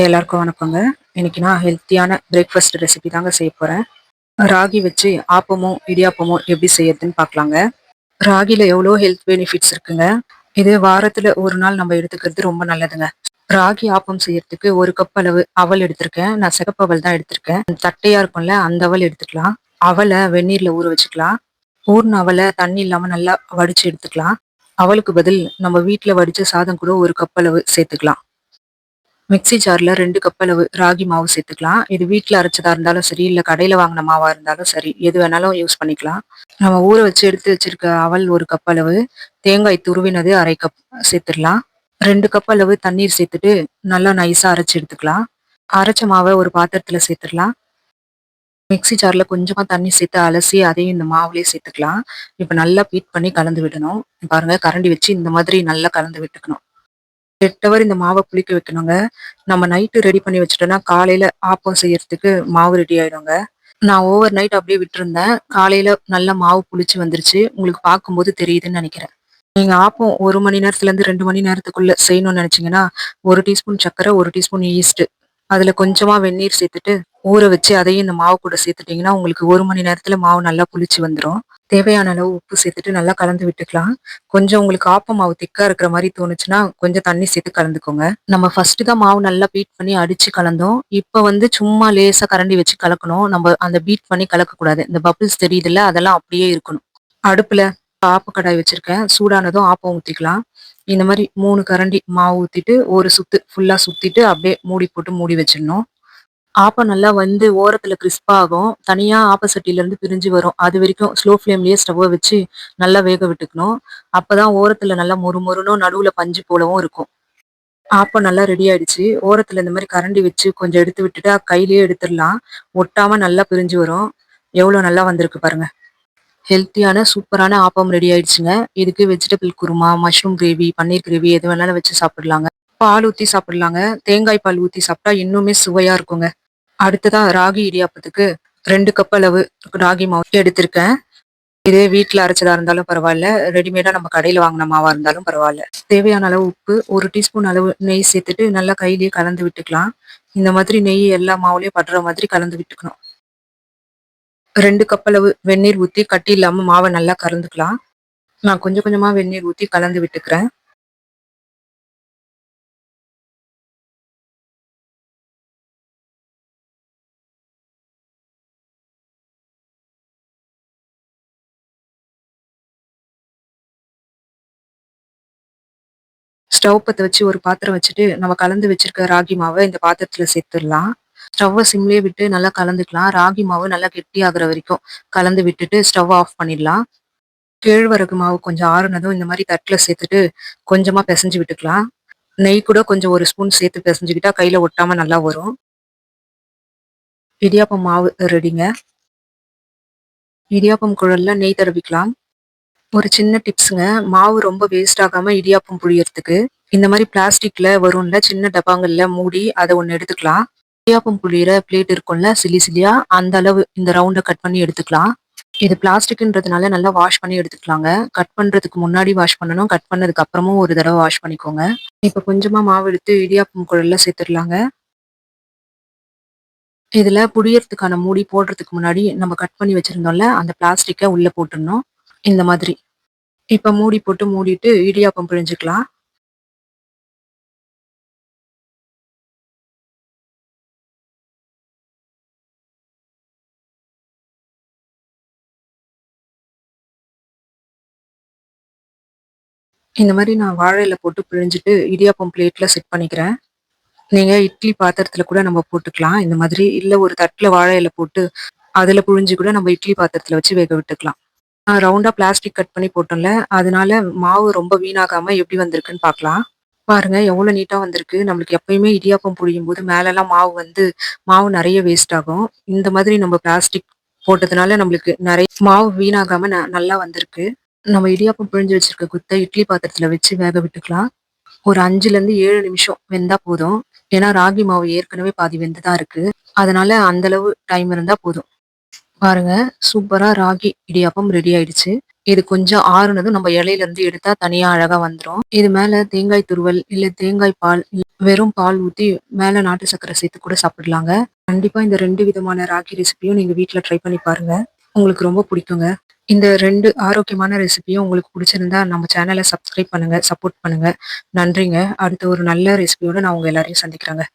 எல்லாருக்கும் வணக்கங்க. இன்னைக்கு நான் ஹெல்த்தியான பிரேக்ஃபாஸ்ட் ரெசிபி தாங்க செய்ய போகிறேன் ராகி வச்சு ஆப்பமும் இடியாப்பமும் எப்படி செய்யறதுன்னு பார்க்கலாங்க. ராகியில் எவ்வளோ ஹெல்த் பெனிஃபிட்ஸ் இருக்குங்க? இது வாரத்தில் ஒரு நாள் நம்ம எடுத்துக்கிறது ரொம்ப நல்லதுங்க. ராகி ஆப்பம் செய்யறதுக்கு ஒரு கப் அளவு அவல் எடுத்திருக்கேன். நான் சிகப்பு அவல் தான் எடுத்திருக்கேன். தட்டையாக இருக்கும்ல அந்த அவல் எடுத்துக்கலாம். அவலை வெந்நீரில் ஊற வச்சுக்கலாம். ஊர்ன அவலை தண்ணி இல்லாமல் நல்லா வடித்து எடுத்துக்கலாம். அவளுக்கு பதில் நம்ம வீட்டில் வடித்த சாதம் கூட ஒரு கப் அளவு சேர்த்துக்கலாம். மிக்சி ஜாரில் ரெண்டு கப் அளவு ராகி மாவு சேர்த்துக்கலாம். இது வீட்டில் அரைச்சதாக இருந்தாலும் சரி இல்லை கடையில் வாங்கின மாவாக இருந்தாலும் சரி எது வேணாலும் யூஸ் பண்ணிக்கலாம். நம்ம ஊற வச்சு எடுத்து வச்சிருக்க அவல் ஒரு கப் அளவு தேங்காய் துருவினது அரை கப் சேர்த்துடலாம். ரெண்டு கப் அளவு தண்ணீர் சேர்த்துட்டு நல்லா நைஸாக அரைச்சி எடுத்துக்கலாம். அரைச்ச மாவை ஒரு பாத்திரத்தில் சேர்த்துடலாம். மிக்சி ஜாரில் கொஞ்சமாக தண்ணி சேர்த்து அலசி அதையும் இந்த மாவுலேயே சேர்த்துக்கலாம். இப்போ நல்லா பீட் பண்ணி கலந்து விடணும். பாருங்கள் கரண்டி வச்சு இந்த மாதிரி நல்லா கலந்து விட்டுக்கணும். எட்டு அவர் இந்த மாவை புளிக்க வைக்கணுங்க. நம்ம நைட்டு ரெடி பண்ணி வச்சுட்டோம்னா காலையில ஆப்பம் செய்யறதுக்கு மாவு ரெடி ஆயிடுங்க. நான் ஓவர் நைட் அப்படியே விட்டுருந்தேன். காலையில நல்ல மாவு புளிச்சு வந்துருச்சு. உங்களுக்கு பார்க்கும்போது தெரியுதுன்னு நினைக்கிறேன். நீங்க ஆப்பம் ஒரு மணி நேரத்துல இருந்து ரெண்டு மணி நேரத்துக்குள்ள செய்யணும்னு நினைச்சீங்கன்னா ஒரு டீஸ்பூன் சர்க்கரை ஒரு டீஸ்பூன் ஈஸ்ட் அதுல கொஞ்சமா வெந்நீர் சேர்த்துட்டு ஊற வச்சு அதையும் இந்த மாவு கூட சேர்த்துட்டீங்கன்னா உங்களுக்கு ஒரு மணி நேரத்தில் மாவு நல்லா புளிச்சு வந்துடும் தேவையான அளவு உப்பு சேர்த்துட்டு நல்லா கலந்து விட்டுக்கலாம். கொஞ்சம் உங்களுக்கு ஆப்ப மாவு திக்கா இருக்கிற மாதிரி தோணுச்சுன்னா கொஞ்சம் தண்ணி சேர்த்து கலந்துக்கோங்க. நம்ம ஃபர்ஸ்ட் தான் மாவு நல்லா பீட் பண்ணி அடிச்சு கலந்தோம். இப்போ வந்து சும்மா லேசா கரண்டி வச்சு கலக்கணும். நம்ம அந்த பீட் பண்ணி கலக்கக்கூடாது. இந்த பபிள்ஸ் தெரியுதுல்ல அதெல்லாம் அப்படியே இருக்கணும். அடுப்புல ஆப்ப கடாய் வச்சிருக்கேன். சூடானதும் ஆப்பம் ஊற்றிக்கலாம் இந்த மாதிரி மூணு கரண்டி மாவு ஊற்றிட்டு ஒரு சுத்து ஃபுல்லாக சுற்றிட்டு அப்படியே மூடி போட்டு மூடி வச்சிடணும். ஆப்பம் நல்லா வந்து ஓரத்தில் கிறிஸ்பாகும் தனியாக ஆப்ப சட்டியிலேருந்து பிரிஞ்சு வரும். அது வரைக்கும் ஸ்லோ ஃப்ளேம்லேயே ஸ்டவ்வை வச்சு நல்லா வேக விட்டுக்கணும். அப்போ தான் ஓரத்தில் நல்லா மொறு மொறுனும் பஞ்சு போலவும் இருக்கும். ஆப்பம் நல்லா ரெடி ஆயிடுச்சு. ஓரத்தில் இந்த மாதிரி கரண்டி வச்சு கொஞ்சம் எடுத்து விட்டுட்டா கையிலேயே எடுத்துடலாம். ஒட்டாமல் நல்லா பிரிஞ்சு வரும். எவ்வளோ நல்லா வந்திருக்கு பாருங்க. ஹெல்த்தியான சூப்பரான ஆப்பம் ரெடி ஆயிடுச்சுங்க. இதுக்கு vegetable kurma mushroom gravy paneer gravy எது வேணாலும் வச்சு சாப்பிடலாங்க. பால் ஊற்றி சாப்பிடலாங்க. தேங்காய் பால் ஊற்றி சாப்பிட்டா இன்னுமே சுவையாக இருக்குங்க. அடுத்ததா ராகி இடியாப்பத்துக்கு ரெண்டு கப் அளவு ராகி மாவு எடுத்திருக்கேன். இதே வீட்டில் அரைச்சதா இருந்தாலும் பரவாயில்ல. ரெடிமேடா நம்ம கடையில் வாங்கின மாவா இருந்தாலும் பரவாயில்ல. தேவையான அளவு உப்பு ஒரு டீஸ்பூன் அளவு நெய் சேர்த்துட்டு நல்லா கையிலேயே கலந்து விட்டுக்கலாம். இந்த மாதிரி நெய் எல்லா மாவுலயும் படுற மாதிரி கலந்து விட்டுக்கணும். ரெண்டு கப் அளவு வெந்நீர் ஊற்றி கட்டி இல்லாமல் மாவை நல்லா கலந்துக்கலாம் நான் கொஞ்சம் கொஞ்சமாக வெந்நீர் ஊற்றி கலந்து விட்டுக்கிறேன். ஸ்டவ் பற்ற வச்சு ஒரு பாத்திரம் வச்சுட்டு நம்ம கலந்து வச்சிருக்க ராகி மாவை இந்த பாத்திரத்துல சேர்த்துடலாம். ஸ்டவ்வை சிம்லேயே விட்டு நல்லா கலந்துக்கலாம். ராகி மாவு நல்லா கெட்டி ஆகுற வரைக்கும் கலந்து விட்டுட்டு ஸ்டவ் ஆஃப் பண்ணிடலாம். கேழ்வரகு மாவு கொஞ்சம் ஆறுனதும் இந்த மாதிரி தட்டில் சேர்த்துட்டு கொஞ்சமாக பிசைஞ்சு விட்டுக்கலாம். நெய் கூட கொஞ்சம் ஒரு ஸ்பூன் சேர்த்து பிசைஞ்சுக்கிட்டா கையில் ஒட்டாமல் நல்லா வரும். இடியாப்பம் மாவு ரெடிங்க. இடியாப்பம் குழல்ல நெய் தடவிக்கலாம். ஒரு சின்ன டிப்ஸுங்க மாவு ரொம்ப வேஸ்ட் ஆகாம இடியாப்பம் புழியறதுக்கு. இந்த மாதிரி பிளாஸ்டிக்ல வரும்ல சின்ன டப்பாங்கள்ல மூடி அதை ஒன்று எடுத்துக்கலாம். இடியாப்பம் புழியிற பிளேட் இருக்கும்ல சிலி சிலியா அந்த அளவு இந்த ரவுண்டை கட் பண்ணி எடுத்துக்கலாம். இது பிளாஸ்டிக்ன்றதுனால நல்லா வாஷ் பண்ணி எடுத்துக்கலாங்க. கட் பண்றதுக்கு முன்னாடி வாஷ் பண்ணணும். கட் பண்ணதுக்கு அப்புறமும் ஒரு தடவை வாஷ் பண்ணிக்கோங்க. இப்போ கொஞ்சமா மாவு எடுத்து இடியாப்பம் குழல்ல சேர்த்துடலாங்க. இதில் புடியறதுக்கான மூடி போடுறதுக்கு முன்னாடி நம்ம கட் பண்ணி வச்சிருந்தோம்ல அந்த பிளாஸ்டிக்கை உள்ளே போட்டுடணும். இந்த மாதிரி. இப்போ மூடி போட்டு மூடிட்டு இடியாப்பம் பிழிஞ்சுக்கலாம். இந்த மாதிரி நான் வாழையில போட்டு பிழிஞ்சிட்டு இடியாப்பம் பிளேட்ல செட் பண்ணிக்கிறேன். நீங்க இட்லி பாத்திரத்துல கூட நம்ம போட்டுக்கலாம். இந்த மாதிரி இல்ல ஒரு தட்டுல வாழை போட்டு அதுல புழிஞ்சு கூட நம்ம இட்லி பாத்திரத்துல வச்சு வேக விட்டுக்கலாம். ரவுண்டா பிளாஸ்டிக் கட் பண்ணி போட்டோம்ல அதனால மாவு ரொம்ப வீணாகாம எப்படி வந்திருக்குன்னு பார்க்கலாம். பாருங்க எவ்வளவு நீட்டாக வந்திருக்கு. நம்மளுக்கு எப்பயுமே இடியாப்பம் புழியும் போது மேலெல்லாம் மாவு வந்து மாவு நிறைய வேஸ்ட் ஆகும். இந்த மாதிரி நம்ம பிளாஸ்டிக் போட்டதுனால நம்மளுக்கு நிறைய மாவு வீணாகாம நல்லா வந்திருக்கு. நம்ம இடியாப்பம் புழிஞ்சு வச்சிருக்க குத்தை இட்லி பாத்திரத்துல வச்சு வேக விட்டுக்கலாம். ஒரு அஞ்சுல இருந்து ஏழு நிமிஷம் வெந்தா போதும். ஏன்னா ராகி மாவு ஏற்கனவே பாதி வெந்துதான் இருக்கு. அதனால அந்த அளவு டைம் இருந்தா போதும். பாருங்க சூப்பரா ராகி இடியாப்பம் ரெடி ஆயிடுச்சு இது கொஞ்சம் ஆறுனதும் நம்ம இலையில இருந்து எடுத்தா தனியா அழகா வந்துடும் இது மேல தேங்காய் துருவல் இல்ல தேங்காய் பால் வெறும் பால் ஊத்தி மேல நாட்டு சக்கரை சேர்த்து கூட சாப்பிடலாங்க. கண்டிப்பா இந்த ரெண்டு விதமான ராகி ரெசிபியும் நீங்க வீட்டுல ட்ரை பண்ணி பாருங்க. உங்களுக்கு ரொம்ப பிடிக்குங்க. இந்த ரெண்டு ஆரோக்கியமான ரெசிபியும் உங்களுக்கு பிடிச்சிருந்தா நம்ம சேனலை சப்ஸ்கிரைப் பண்ணுங்க, சப்போர்ட் பண்ணுங்க. நன்றிங்க. அடுத்த ஒரு நல்ல ரெசிபியோட நான் உங்க எல்லாரையும் சந்திக்கிறேங்க.